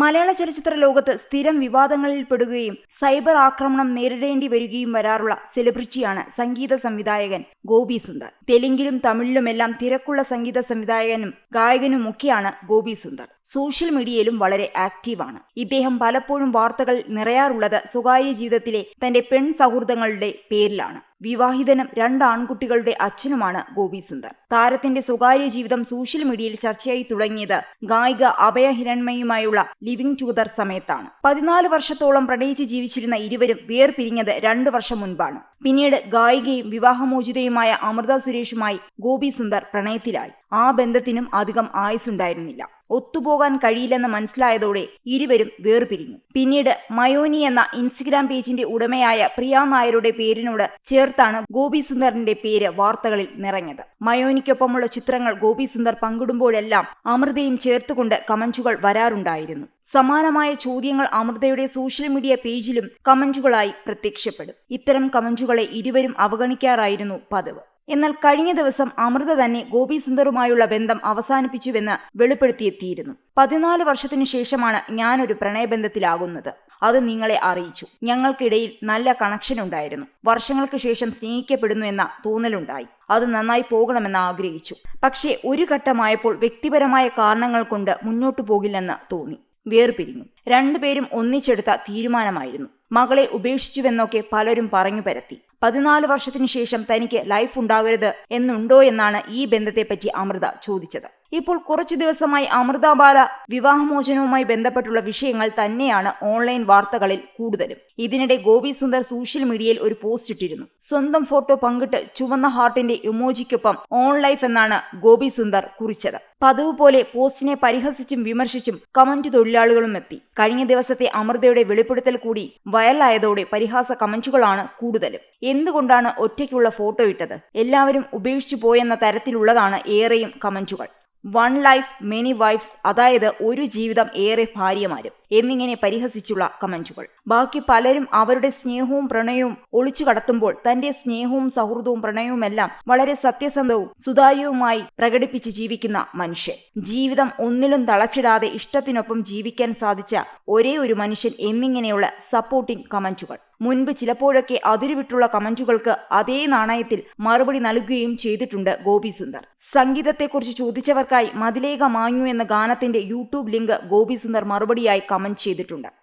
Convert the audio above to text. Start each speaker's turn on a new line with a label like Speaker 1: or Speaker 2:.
Speaker 1: മലയാള ചലച്ചിത്ര ലോകത്ത് സ്ഥിരം വിവാദങ്ങളിൽ പെടുകയും സൈബർ ആക്രമണം നേരിടേണ്ടി വരികയും വരാറുള്ള സെലിബ്രിറ്റിയാണ് സംഗീത സംവിധായകൻ ഗോപി സുന്ദർ. തെലുങ്കിലും തമിഴിലുമെല്ലാം തിരക്കുള്ള സംഗീത സംവിധായകനും ഗായകനും ഗായകനുമൊക്കെയാണ് ഗോപി സുന്ദർ. സോഷ്യൽ മീഡിയയിലും വളരെ ആക്റ്റീവാണ്. ഇദ്ദേഹം പലപ്പോഴും വാർത്തകൾ നിറയാറുള്ളത് സ്വകാര്യ ജീവിതത്തിലെ തന്റെ പെൺ സൗഹൃദങ്ങളുടെ പേരിലാണ്. വിവാഹിതനും രണ്ട് ആൺകുട്ടികളുടെ അച്ഛനുമാണ് ഗോപി സുന്ദർ. താരത്തിന്റെ സ്വകാര്യ ജീവിതം സോഷ്യൽ മീഡിയയിൽ ചർച്ചയായി തുടങ്ങിയത് ഗായിക അഭയ ഹിരൺമയുമായുള്ള ലിവിംഗ് ടുഗദർ സമയത്താണ്. പതിനാല് വർഷത്തോളം പ്രണയിച്ച് ജീവിച്ചിരുന്ന ഇരുവരും വേർപിരിഞ്ഞത് രണ്ടു വർഷം മുൻപാണ്. പിന്നീട് ഗായികയും വിവാഹമോചിതയുമായ അമൃത സുരേഷുമായി ഗോപി സുന്ദർ പ്രണയത്തിലായി. ആ ബന്ധത്തിനും അധികം ആയുസുണ്ടായിരുന്നില്ല ഒത്തുപോകാൻ കഴിയില്ലെന്ന് മനസ്സിലായതോടെ ഇരുവരും വേർപിരിഞ്ഞു. പിന്നീട് മയോനി എന്ന ഇൻസ്റ്റഗ്രാം പേജിന്റെ ഉടമയായ പ്രിയ നായരുടെ പേരിനോട് ചേർത്താണ് ഗോപി സുന്ദറിന്റെ പേര് വാർത്തകളിൽ നിറഞ്ഞത്. മയോനിക്കൊപ്പമുള്ള ചിത്രങ്ങൾ ഗോപി സുന്ദർ പങ്കിടുമ്പോഴെല്ലാം അമൃതയും ചേർത്തുകൊണ്ട് കമന്റുകൾ വരാറുണ്ടായിരുന്നു. സമാനമായ ചോദ്യങ്ങൾ അമൃതയുടെ സോഷ്യൽ മീഡിയ പേജിലും കമന്റുകളായി പ്രത്യക്ഷപ്പെടും. ഇത്തരം കമന്റുകളെ ഇരുവരും അവഗണിക്കാറായിരുന്നു പതിവ്. എന്നാൽ കഴിഞ്ഞ ദിവസം അമൃത തന്നെ ഗോപി സുന്ദറുമായുള്ള ബന്ധം അവസാനിപ്പിച്ചുവെന്ന് വെളിപ്പെടുത്തിയെത്തിയിരുന്നു. പതിനാല് വർഷത്തിനു ശേഷമാണ് ഞാനൊരു പ്രണയബന്ധത്തിലാകുന്നത്. അത് നിങ്ങളെ അറിയിച്ചു. ഞങ്ങൾക്കിടയിൽ നല്ല കണക്ഷൻ ഉണ്ടായിരുന്നു. വർഷങ്ങൾക്ക് ശേഷം സ്നേഹിക്കപ്പെടുന്നു എന്ന തോന്നലുണ്ടായി. അത് നന്നായി പോകണമെന്ന് ആഗ്രഹിച്ചു. പക്ഷേ ഒരു ഘട്ടമായപ്പോൾ വ്യക്തിപരമായ കാരണങ്ങൾ കൊണ്ട് മുന്നോട്ടു പോകില്ലെന്ന് തോന്നി. വേർപിരിഞ്ഞു. രണ്ടുപേരും ഒന്നിച്ചെടുത്ത തീരുമാനമായിരുന്നു. മകളെ ഉപേക്ഷിച്ചുവെന്നൊക്കെ പലരും പറഞ്ഞു പരത്തി. പതിനാല് വർഷത്തിനു ശേഷം തനിക്ക് ലൈഫ് ഉണ്ടാകരുത് എന്നുണ്ടോ എന്നാണ് ഈ ബന്ധത്തെപ്പറ്റി അമൃത ചോദിച്ചത്. ഇപ്പോൾ കുറച്ചു ദിവസമായി അമൃത ബാല വിവാഹമോചനവുമായി ബന്ധപ്പെട്ടുള്ള വിഷയങ്ങൾ തന്നെയാണ് ഓൺലൈൻ വാർത്തകളിൽ കൂടുതലും. ഇതിനിടെ ഗോപി സുന്ദർ സോഷ്യൽ മീഡിയയിൽ ഒരു പോസ്റ്റ് ഇട്ടിരുന്നു. സ്വന്തം ഫോട്ടോ പങ്കിട്ട് ചുവന്ന ഹാർട്ടിന്റെ ഇമോജിക്കൊപ്പം ഓൺ ലൈഫ് എന്നാണ് ഗോപി സുന്ദർ കുറിച്ചത്. പതിവ് പോലെ പോസ്റ്റിനെ പരിഹസിച്ചും വിമർശിച്ചും കമന്റ് തൊഴിലാളികളും എത്തി. കഴിഞ്ഞ ദിവസത്തെ അമൃതയുടെ വെളിപ്പെടുത്തൽ കൂടി വൈറലായതോടെ പരിഹാസ കമന്റുകളാണ് കൂടുതലും. എന്തുകൊണ്ടാണ് ഒറ്റയ്ക്കുള്ള ഫോട്ടോ ഇട്ടത്? എല്ലാവരും ഉപേക്ഷിച്ചു പോയെന്ന തരത്തിലുള്ളതാണ് ഏറെയും കമന്റുകൾ. വൺ ലൈഫ് മെനി വൈഫ്സ് അതായത് ഒരു ജീവിതം ഏറെ ഭാര്യമാരും എന്നിങ്ങനെ പരിഹസിച്ചുള്ള കമന്റുകൾ. ബാക്കി പലരും അവരുടെ സ്നേഹവും പ്രണയവും ഒളിച്ചു കടത്തുമ്പോൾ തന്റെ സ്നേഹവും സൗഹൃദവും പ്രണയവുമെല്ലാം വളരെ സത്യസന്ധവും സുതാര്യവുമായി പ്രകടിപ്പിച്ച് ജീവിക്കുന്ന മനുഷ്യൻ. ജീവിതം ഒന്നിലും തളച്ചിടാതെ ഇഷ്ടത്തിനൊപ്പം ജീവിക്കാൻ സാധിച്ച ഒരേ ഒരു മനുഷ്യൻ എന്നിങ്ങനെയുള്ള സപ്പോർട്ടിംഗ് കമന്റുകൾ. മുൻപ് ചിലപ്പോഴൊക്കെ അതിരുവിട്ടുള്ള കമന്റുകൾക്ക് അതേ നാണയത്തിൽ മറുപടി നൽകുകയും ചെയ്തിട്ടുണ്ട് ഗോപി സുന്ദർ. സംഗീതത്തെക്കുറിച്ച് ചോദിച്ചവർക്കായി മതിലേക മാഞ്ഞു എന്ന ഗാനത്തിന്റെ യൂട്യൂബ് ലിങ്ക് ഗോപി സുന്ദർ മറുപടിയായി കമന്റ് ചെയ്തിട്ടുണ്ട്.